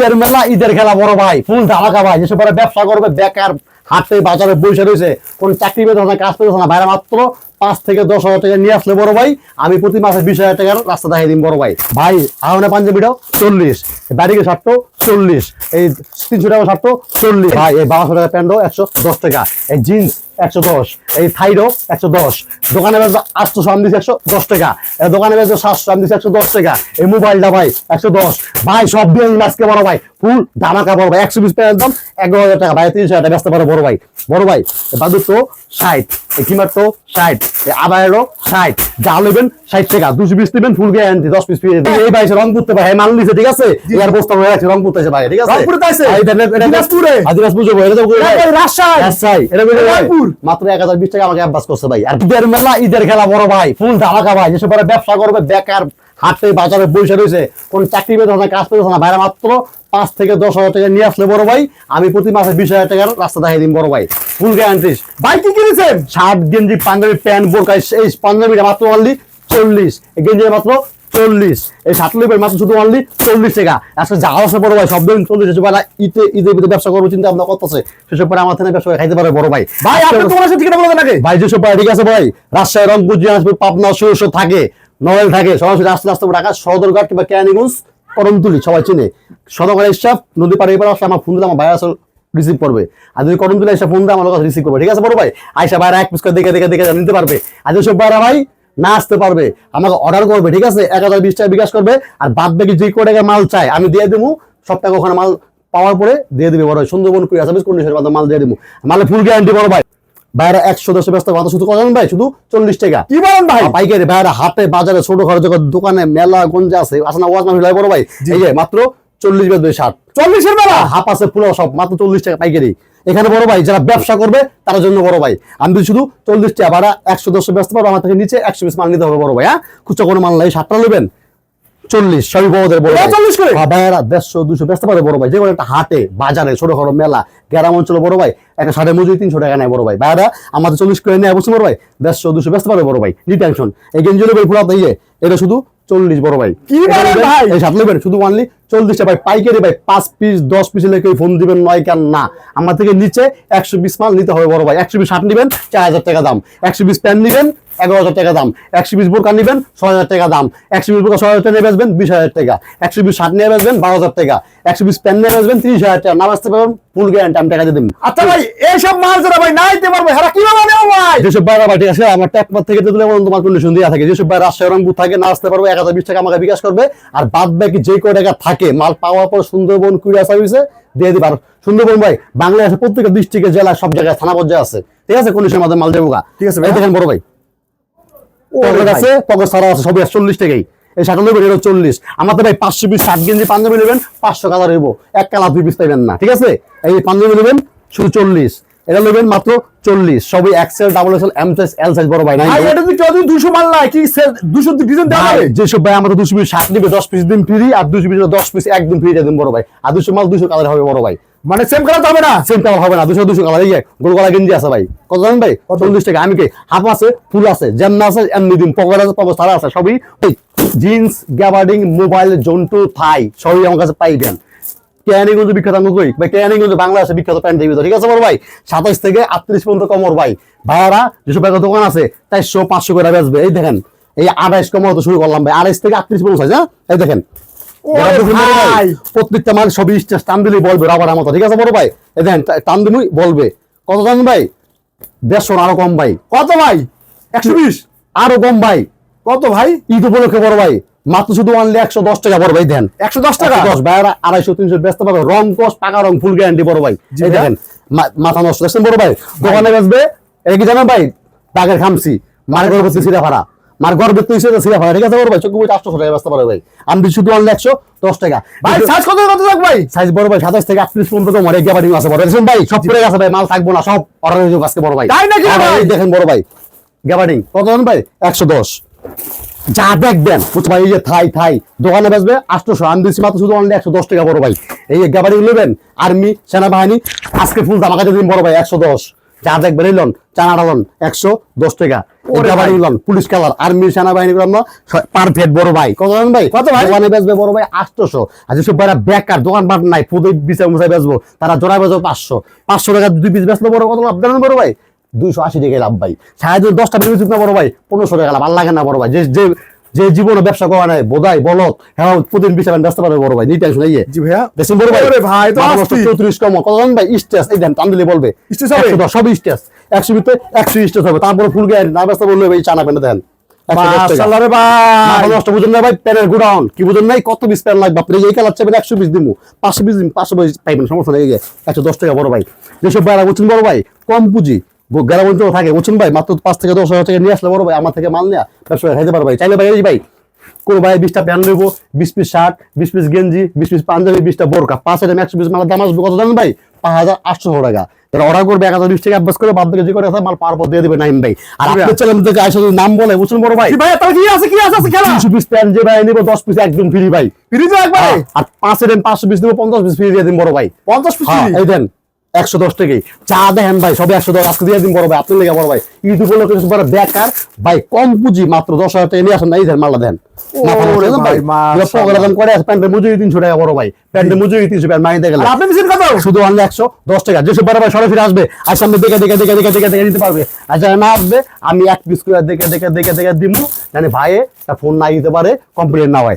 ঈদের মেলা, ঈদের খেলা, বড় ভাই। ফুল ধামাকা ভাই। যেসব ব্যবসা করবে, বেকার হাটে বাজারে বসে রয়েছে, কোন চাকরি পেতে না, কাজ পেতে না। ভাইরা মাত্র পাঁচ থেকে দশ হাজার টাকা নিয়ে আসলে বড় ভাই। আমি প্রতি মাসে বিশ হাজার টাকার রাস্তা দেখাই দিন বড় ভাই। ভাই আহনে পাঞ্জাবিটাও চল্লিশ বাড়িকে ষাটটো চল্লিশ, এই তিনশো টাকা ষাটটো চল্লিশ। ভাই, এই বারোশো টাকা প্যান্টও একশো দশ টাকা। এই জিন্স একশো দশ। এই থাইরো একশো দশ। দোকানে বেচে আটশো আমি একশো দশ টাকা। দোকানে বেচে সাতশো আমি একশো দশ টাকা। এই মোবাইলটা ভাই একশো দশ। ভাই, সব দিয়ে আজকে বড় ভাই। ফুল ধামাকা বড় ভাই। একশো বিশ টাকা একদম এগারো হাজার টাকা। ভাই, তিনশো টাকা ব্যস্ত পারো বড় ভাই। বড় ভাই বাদুর তো ষাট কিমার তো ষাট এই আবায়েরও ষাট। যা নেবেন ষাট টাকা দুশো পিস নেবেন ফুল গ্যারান্টি দশ পিস পিস এই ভাই রং রংপুরতে ভাই মাল নিছে ঠিক আছে? ইয়ার বস্তা হয়ে আছে রংপুরতে আছে ভাই ঠিক আছে? মাত্র এক হাজার বিশ টাকা আমাকে অ্যাডভান্স করছে ভাই। আর ঈদের মেলা ঈদের খেলা বড় ভাই ফুল ধামাকা ভাই যেসব পরে ব্যবসা করবে বেকার হাটে বাজারে বসে রয়েছে, কোন চাকরি পেতে না, কাজ পেতে না। ভাইরা মাত্র পাঁচ থেকে দশ হাজার টাকা নিয়ে আসলে বড় ভাই, আমি প্রতি মাসে বিশ হাজার টাকার রাস্তা দেখাই দিন বড় ভাই। ফুল গ্যারান্টি ভাই, কি কিনেছেন? শার্ট, গেঞ্জি, পাঞ্জাবি, প্যান্ট বোরকা এই পাঞ্জাবিটা মাত্র অনলি চল্লিশ। গেঞ্জি মাত্র চল্লিশ। এই শার্ট লিপের মাত্র শুধু অনলি চল্লিশ টাকা। আজকে যা আছে বড় ভাই, সব দিন চল্লিশ ভাই ঈদে, ঈদের ভিতরে ব্যবসা করব, চিন্তা ভাবনা করতেছে। সেসব পরে আমার থেকে ব্যবসা খাইতে পারে বড় ভাই। ভাই, আপনি তোমার সাথে ঠিকানা বলে আগে ভাই, যেসব ভাই ঠিক আছে ভাই, রাজশাহী, রংপুর, দিনাজপুর, পাবনা, সুরস থাকে। নড়েল থাকে, সরাসরি আস্তে আস্তে ঢাকা সদরঘাট কিংবা ক্যানিগঞ্জ করমতুলি সবাই চিনে। সদরঘাট স্টাফ নদী পাড়ে এবার আসলে আমার ফোন দিলে আমার ভাই আসলে রিসিভ করবে। আর যদি করমতুলি এসে ফোন দেয় আমার কাছে রিসিভ করবে, ঠিক আছে বড় ভাই? আইসা ভাইরা এক পিস করে দেখে দেখে দেখে নিতে পারবে। আর যেসব ভাইরা ভাই না আসতে পারবে, আমাকে অর্ডার করবে, ঠিক আছে? এক হাজার বিশ টাকা বিকাশ করবে, আর বাদ বাকি যে কো টাকা মাল চাই আমি দিয়ে দেবো সব টাকা ওখানে মাল পাওয়ার পরে দিয়ে দেবে বড় সুন্দরবন কুড়ি সার্ভিস কন্ডিশনের মাল দিয়ে দেবো মালে ফুল গ্যারান্টি বড় ভাই। ভাইরা একশো দশে ব্যস্ত মাত্র শুধু কত জানেন ভাই শুধু চল্লিশ টাকা। কি বলেন ভাই? পাইকারি ভাইরা হাটে বাজারে ছোট খরচ দোকানে মেলা গঞ্জে আছে আসে না ওয়াজ মাহফিল বড় ভাই। এই যে মাত্র চল্লিশ বেচবে ষাট চল্লিশের বেলা হাফ আছে পুরো সব মাত্র চল্লিশ টাকা পাইকারি। এখানে বড় ভাই যারা ব্যবসা করবে তার জন্য বড় ভাই। আমি শুধু চল্লিশ টাকা ভাড়া একশো দশে ব্যস্ত পারব আমার থেকে নিচে একশো পিস মাল নিতে হবে বড় ভাই হ্যাঁ? খুচরা কোনো মাল নাই ষাটটা নেবেন। চল্লিশ সবই বড়দের বড় ভাই। 40 করে? হ্যাঁ, দেড়শো দুশো ব্যস্ত পারে বড় ভাই। যে একটা হাটে বাজারে ছোট খরচ মেলা গ্রাম অঞ্চলে বড় ভাই একটা ষাটের মজুরি তিনশো টাকা নেয় বড় ভাই। ভাইয়ারা আমাদের চল্লিশ করে নেয় বসে বড় ভাই দেড়শো দুশো ব্যস্ত পারে বড় ভাই। নি টেনশন এই গেঞ্জি নেবেন পুরা দিয়ে এটা শুধু চল্লিশ বড় ভাই। কি ভাই? এই সাত নেবেন? শুধু অনলি চল্লিশটা ভাই পাইকারি ভাই পাঁচ পিস দশ পিস লেখে ফোন দিবেন নয় কেন? না। আমার থেকে নিচে একশো বিশ মাল নিতে হবে বড় ভাই। একশো বিশ শার্ট নিবেন চার হাজার টাকা দাম। একশো বিশ প্যান্ট নিবেন এগারো হাজার টাকা দাম। একশো বিশ বোরকা নিবেন ছয় হাজার টাকা দাম। একশো বিশ বোরকা ছয় হাজার টাকা নিয়ে বেচবেন বিশ হাজার টাকা। একশো বিশ শার্ট নিয়ে বেচবেন বারো হাজার টাকা। একশো বিশ প্যান্ট নিয়ে বেচবেন তিরিশ হাজার টাকা। না বেচতে পারবেন ফুল গ্যারান্টি আমি টাকা দিয়ে দেবেন আচ্ছা ভাই এইসব মাল যারা ভাই না দিতে পারবে হারা কীভাবে নেব ভাই? যেসব বাইরে ঠিক আছে আমার ট্যাকপার থেকে তুলে বলুন তোমার কন্ডিশন দেওয়া থাকে যেসব বাইরে রাজশাহী রংপুর থাকে না আসতে পারবে এক হাজার বিশ টাকা আমাকে বিকাশ করবে। আর বাদ বাকি যে কয় টাকা থাকে মাল পাওয়ার পর সুন্দরবন কুড়িয়া সার্ভিসে দিয়ে দিবে। আর সুন্দরবন ভাই বাংলাদেশের প্রত্যেকটা ডিস্ট্রিক্টের জেলায় সব জায়গায় থানা পর্যায়ে আছে। ঠিক আছে কন্ডিশনের মধ্যে মাল দেবো ঠিক আছে ভাই। দেখেন বড় ভাই পকেট আছে পকেট সারা আছে সবই চল্লিশ টাকাই। এই শার্ট নেবেন এটা চল্লিশ। আমার তো ভাই পাঁচশো পিস শার্ট গেঞ্জি পাঞ্জাবি নেবেন পাঁচশো কালার হইব। এক কালার দুই পিস পাইবেন না ঠিক আছে? এই পাঞ্জাবি নেবেন শুধু চল্লিশ। এটা নেবেন মাত্র চল্লিশ। সবই XL double XL M size L size বড় ভাই যদি দুশো মাল নাই কি দুশো ডিজাইন দেওয়া যেসব ভাই আমাদের দুশো পিস শার্ট নিবে দশ পিস দিন ফ্রি আর দুশো পিস দশ পিস একদম ফ্রি দিন বড় ভাই। আর দুশো মাল দুশো কালার হবে বড় ভাই। মানে সেম করা যাবে না। সেম কালার হবে না দুশো দুশো কালার এই গোল গলা গেঞ্জি আছে ভাই। কত জানেন ভাই? চল্লিশ টাকা। আমি কি হাফ আছে ফুল আছে যেমন আছে এমনি দিন। পকেট আছে পকেট সারা আছে সবই। জিন্স গ্যাবার্ডিং মোবাইল জন্টু থাই সবই আমার কাছে পাইবেন কেয়ানিগঞ্জ বিখ্যাত ভাই কেয়ানিগঞ্জ বাংলাদেশে বিখ্যাত প্যান্ট দিবি ঠিক আছে বড় ভাই? সাতাইশ থেকে আটত্রিশ পর্যন্ত কমর ভাই। ভাইয়ারা যেসব ভাইয়ের দোকান আছে চারশো পাঁচশো করে বেচবে। এই দেখেন এই আড়াইশ কমর তো শুরু করলাম ভাই। আড়াইশ থেকে আটত্রিশ পর্যন্ত হ্যাঁ? এই দেখেন ভাই। প্রত্যেকটা মাল সবই স্টেজ টান দিলেই বলবে রাবার মতো ঠিক আছে বড় ভাই? দেখেন টান দিমই বলবে। কত টান ভাই? দেড়শো আরও কম ভাই। কত ভাই? একশো বিশ? আরও কম ভাই। কত ভাই? ঈদ উপলক্ষে বড় ভাই মাত্র শুধু আনলে একশো দশ টাকা বড় ভাই দেন একশো দশ টাকা? দশ ভাইয়ারা আড়াইশো তিনশো ব্যস্ত পাবে রং কস পাকা রং ফুল গ্যারান্টি বড় ভাই। এই দেখেন মাথা নষ্ট। দেখছেন বড় ভাই? দোকানে বেচবে এই কি জানেন ভাই? বাঘের খামসি মার গর্ব সিরা ভাড়া। মার গর্বের তো হিসেবে সিরা ভাড়া ঠিক আছে বড় ভাই? চোখ বুঝে আটশো টাকা ব্যস্ত পারে ভাই। আমি শুধু আনলে একশো দশ টাকা। ভাই সাইজ কত কত থাক ভাই? সাইজ বড় ভাই সাতাশ থেকে আটত্রিশ পর্যন্ত তোমার এক গ্যাবারিং আছে বড় দেখছেন ভাই সব পড়ে গেছে ভাই মাল থাকব না সব অর্ডার হয়ে আজকে বড় ভাই। তাই নাকি হ্যাঁ ভাই? দেখেন বড় ভাই গ্যাবারিং কত ভাই? একশো দশ। যা দেখবেন বুঝতে ভাই এই যে থাই থাই দোকানে বেচবে আটশোশো। আমি দিচ্ছি মাত্র শুধু অনলি একশো দশ টাকা বড় ভাই। এই গ্যাবারিং নেবেন আর্মি সেনাবাহিনী আজকে ফুল দামাকা দিন বড় ভাই একশো দশ। লন চানা ডালন একশো দশ টাকা। লন পুলিশ কালার আর্মি সেনাবাহিনী পারফেক্ট বড় ভাই। কত জানেন ভাই? কত ভাই? দোকানে বেচবে বড় ভাই আটশোশো আর যেসব ভাইরা বেকার দোকান নাই পুদে বিচার মুসাই বেচবো। তারা জোড়া বেচবো পাঁচশো। পাঁচশো টাকা দুই পিস বেচলো বড় কত লাভ? জানেন বড় ভাই? দুইশো আশি টাকা লাভ ভাই। সাহায্য দশটা পিস না বড় ভাই পনেরোশো টাকা লাভ। আর লাগে না বড় ভাই। যে যে যে জীবনে ব্যবসা করা নাই বোধাই বলত হ্যাঁ প্রতিদিন বিচার ব্যস্ত পারবে বড় ভাই নিতে আসলে ইয়ে জি ভাইয়া। বড় ভাই? ভাই। চৌত্রিশ কম। কত ভাই? স্টেজ এই দেন টান দিলে বলবে। স্টেজ হবে? একশো দশ, একশো ভিতরে একশো হবে। তারপরে ফুল গিয়ে না ব্যস্ত বললে ভাই চানা পেনে দেন। কত পিস প্যান লাগবে? আপনি এই কালার একশো পিস পাঁচশো পিস পাঁচশো পাইবেন সমস্যা নেই একশো দশ টাকা বড় ভাই। যেসব ভাইরা বুঝছেন বড় ভাই কম পুঁজি। গ্রাম অঞ্চল থাকে। বুঝছেন ভাই মাত্র পাঁচ থেকে দশ হাজার টাকা নিয়ে আসলে বড় ভাই আমার থেকে মাল নেওয়া ব্যবসা খাইতে পারো ভাই। চাইলে ভাই ভাই কোন ভাই বিশটা প্যান নেব বিশ পিস শার্ট বিশ পিস গেঞ্জি বিশ পিস পাঞ্জাবি বিশটা বোরকা পাঁচ হাজার একশো পিস মালের দাম আসবে কত জানেন ভাই? পাঁচ হাজার আটশো টাকা। যারা অর্ডার করবে এক হাজার বিশ টাকা অভ্যাস করে বাদ থেকে যে করে আছে, মাল পর দিয়ে দেবে নাইন ভাই। আর আচ্ছা। আপনার চ্যানেল থেকে যদি নাম বলে বুঝছেন বড় ভাই কি ভাইয়া তাহলে কি আছে কি আছে খেলা? তিনশো পিস প্যান্ট যে ভাই নিবো দশ পিস একদম ফ্রি ভাই। ফ্রি তো একবারে আর পাঁচের পাঁচশো পিস নিবো পঞ্চাশ পিস ফ্রি দিয়ে দিন বড় ভাই। পঞ্চাশ পিস হ্যাঁ, এই দেন। একশো দশ টাকাই চা দেখেন ভাই সবে একশো দশ আজকে দিয়ে দিন বড় ভাই আপনার লেগে বড় ভাই ইউটিউব লোক বড় বেকার ভাই কম পুঁজি মাত্র দশ হাজার টাকা নিয়ে আসেন না এই মাল্লা দেন ভাই, ভাই ভাই আপনি ভাই আমি এক পিস করে দেখে দেখে দেখে দেখে দিব জানি ভাইয়ে তা ফোন না দিতে পারে কমপ্লেন না হয়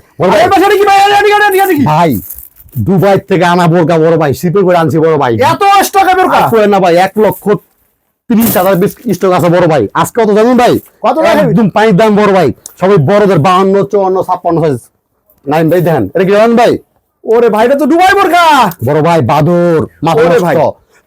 ভাই ভাই ভাই দুবাই থেকে আনা বোরকা বড় ভাই শিপে করে আনছি বড় ভাই। এত স্টক এর কা আর না ভাই এক লক্ষ তিরিশ হাজার বিশ স্টক আছে বড় ভাই। আজকে কত জানেন ভাই? কত? একদম পানির দাম বড় ভাই। সবাই বড়দের বাহান্ন চুয়ান্ন ছাপ্পান্ন সাইজ নাইন ভাই দেখেন এটা কি জানেন ভাই? ওরে ভাইটা তো দুবাই বোরকা। বড় ভাই বাদর মাথা ভাই।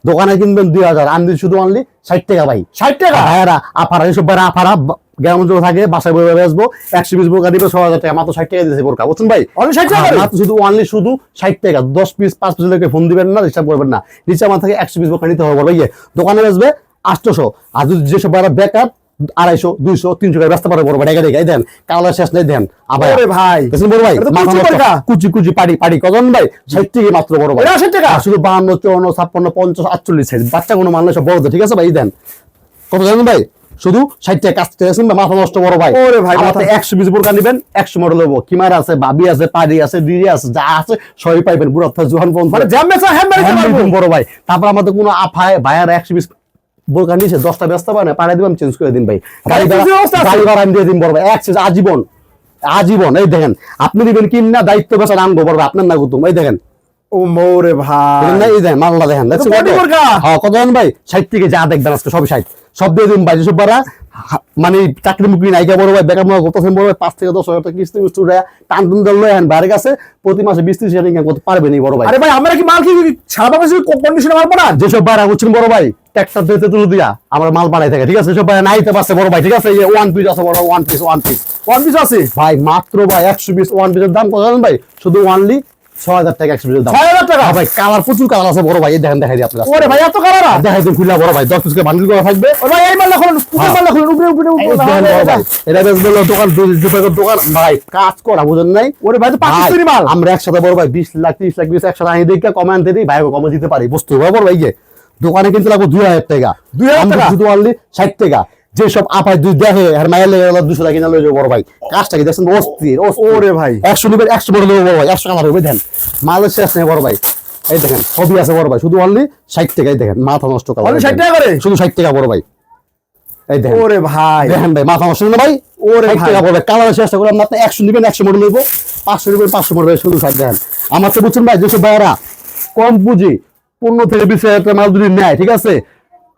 দোকানে কিনবেন দুই হাজার আমি শুধু অনলি ষাট টাকা ভাই। ষাট টাকা? ভাইয়ারা আফারা এসব ভাইরা আফারা গ্রাম অঞ্চলে থাকে বাসায় বই বেসবো একশো বোরকা দিবে ছ হাজার টাকা মাত্র ষাট টাকা দিয়েছে বোরকা বুঝছেন ভাই? ষাট টাকা মাত্র শুধু অনলি শুধু ষাট টাকা দশ পিস পাঁচ পিস লোকে ফোন দিবেন না হিসাব করবেন না। নিচে আমার থেকে একশো পিস বোকা নিতে হবে ভাই দোকানে বেসবে আটশোশো আর যদি যেসব ভাইরা বেকার আড়াইশো দুইশো তিনশো ব্যস্ত পারে বড় ভাই ডেকে দেন কালার শেষ নেই দেন আবার। ভাই বড় ভাই? কুচি কুচি পাড়ি পাড়ি কজন ভাই? ষাট টাকা মাত্র বড় ভাই। 60 টাকা? শুধু বাহান্ন চুয়ান্ন ছাপ্পান্ন পঞ্চাশ আটচল্লিশ সাইজ বাচ্চা কোনো মানলে সব বড় ঠিক আছে ভাই দেন। কত জানেন ভাই? শুধু ষাট টাকা কাজ করেছেন মাথা নষ্ট বড় ভাই। ওরে ভাই, মাথা- থেকে একশো বিশ বোরকা নিবেন একশো মডেল হব কিমার আছে বাবি আছে পাড়ি আছে দিদি আছে যা আছে সবই পাইবেন। বুড়ো অর্থাৎ জোহান পর্যন্ত। মানে বড় ভাই। তারপর আমাদের কোনো আফায় ভাইয়ার একশো বিশ বোরকা নিচে দশটা ব্যস্ত পায় না পাড়াই দিবাম চেঞ্জ করে দিন ভাই। গাড়ি গাড়ি ভাড়া দিয়ে দিন বড় ভাই। একশো আজীবন আজীবন এই দেখেন। আপনি দিবেন কিন না দায়িত্ব বেচা আনব বড় ভাই আপনার না গুতুম এই দেখেন। ও মোরে ভাই। এই মাল্লা দেখেন? হ্যাঁ কত ভাই? ষাট থেকে যা দেখবেন আজকে ষাট। সব দিয়ে দিন ভাই যেসব বারা মানে চাকরি নাইকা বড় ভাই বেকার করতেছেন বড় ভাই পাঁচ থেকে দশ হাজার টাকা কিস্তি মিস্তি উঠে টান টুন দল লয় বাইরে কাছে প্রতি মাসে বিশ ত্রিশ হাজার ইনকাম করতে পারবেন এই বড় ভাই। আরে ভাই আমরা কি মাল কি সারা বাংলাদেশে কন্ডিশনে মাল পাঠান যেসব বড় ভাই দিতে তুলে দিয়া আমার মাল বাড়াই থাকে ঠিক আছে? যেসব ভাইরা নাইতে পারছে বড় ভাই ঠিক আছে? এই ওয়ান পিস আছে বড় one piece one piece one piece আছে? ভাই মাত্র ভাই একশো পিস ওয়ান পিসের দাম কত জানেন ভাই? শুধু ওয়ানলি হাজার টাকা একশো পিসের দাম। ছয় হাজার টাকা? ভাই কালার প্রচুর কালার আছে বড় ভাই দেখেন দেখাই দিই আপনারা ওরে ভাই এত কালার দেখাই দিন খুললা বড় ভাই দশ পিস বান্ডিল করা থাকবে। ও ভাই এই মালটা খুলুন উপরে। খুলুন উপরে উপরে উপরে দেখেন বড় ভাই, এটা বেশ বলল দোকান দুই দুপাকের দোকান। ভাই কাজ করা বুঝেন নাই? ওরে ভাই তো পাকিস্তানি মাল। আমরা একসাথে বড় ভাই বিশ লাখ ত্রিশ লাখ বিশ একসাথে আনি দেখে দিই ভাই কমে দিতে পারি বুঝতে হবে বড় ভাই দোকানে কিন্তু লাগবো দুই হাজার টাকা। 2000 আমরা টাকা? শুধু অনলি ষাট টাকা। যেসব আপায় দুই দেখে আর মায়ের লেগে গেল দুশো টাকা কিনে বড় ভাই। কাজটা কি দেখছেন? অস্থির। ওরে ভাই। একশো নিবেন একশো বড় দেবো বড় ভাই একশো কালার হবে দেন মালের শেষ নেই বড় ভাই। এই দেখেন আছে বড় ভাই শুধু অনলি ষাট টাকাই দেখেন মাথা নষ্ট কালার 60 টাকা করে? শুধু ষাট টাকা বড় ভাই। এই দেখেন। ওরে ভাই। দেখেন ভাই মাথা নষ্ট না ভাই? ওরে ষাট। টাকা চেষ্টা করলাম মাত্র একশো নিবেন একশো মডেল নেব পাঁচশো নিবেন পাঁচশো মডেল শুধু ষাট দেখেন। আমার তো বুঝছেন ভাই যেসব ভাইয়ারা কম পুঁজি পনেরো থেকে বিশ হাজার টাকা মাল যদি নেয় ঠিক আছে?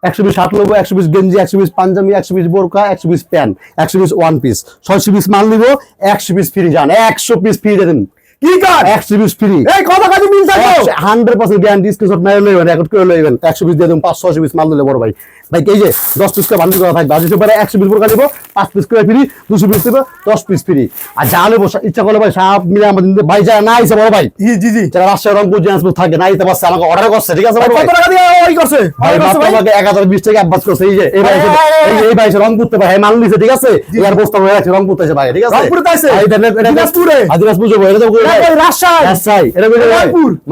একশো পিস হাট নেব একশো পিস গেঞ্জি, একশো পিস পাঞ্জাবি, একশো পিস বোরকা, একশো পিস প্যান্ট, একশো পিস ওয়ান পিস। ছয়শো পিস মাল নিবো, একশো পিস ফ্রি যান একশো পিস ফ্রি দেন। কি কার একশো পিস ফ্রি এই কত কাজে মিল থাকো? হান্ড্রেড পার্সেন্ট গ্যারান্টি স্ক্রিনশট মেরে লইবেন রেকর্ড করে লইবেন। একশো পিস দিয়ে দেবেন পাঁচ ছশো পিস মাল দিলে বড় ভাই। ভাই এই যে দশ পিস করে বান্ডিল করা থাকবে যেসব একশো পিস বোরকা দিব পাঁচ পিস করে ফ্রি দুশো পিস দেবে দশ পিস ফ্রি আর যা নেব ইচ্ছা করলে ভাই সাপ মিলে আমাদের ভাই না আইসে বড় ভাই। জি জি জি। যারা রাজশাহী রংপুর থাকে না আইতে পারছে আমাকে অর্ডার করছে ঠিক আছে বড় ভাই? কত টাকা দিয়ে ওই করছে? ভাই মাত্র আমাকে এক হাজার বিশ টাকা অ্যাডভান্স করছে এই যে এই ভাই এই, ভাই রংপুর থেকে ভাই মাল নিছে ঠিক আছে? এর বস্তা হয়ে আছে রংপুর থেকে ভাই ঠিক আছে? রংপুরে আইছে? যাব, এটা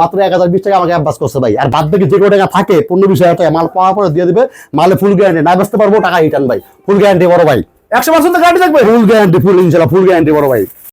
মাত্র এক হাজার বিশ টাকা আমাকে অ্যাডভান্স করছে ভাই। আর বাদ বাকি যে কোনো টাকা থাকে পনেরো বিশ হাজার টাকা মাল পাওয়ার পরে দিয়ে দিবে মালে ফুল গ্যারান্টি না বেচতে পারব টাকা রিটার্ন ভাই। ফুল গ্যারান্টি বড় ভাই। একশো পার্সেন্ট গ্যারান্টি থাকবে। ফুল গ্যারান্টি ফুল ইনশাল্লাহ ফুল গ্যারান্টি বড় ভাই।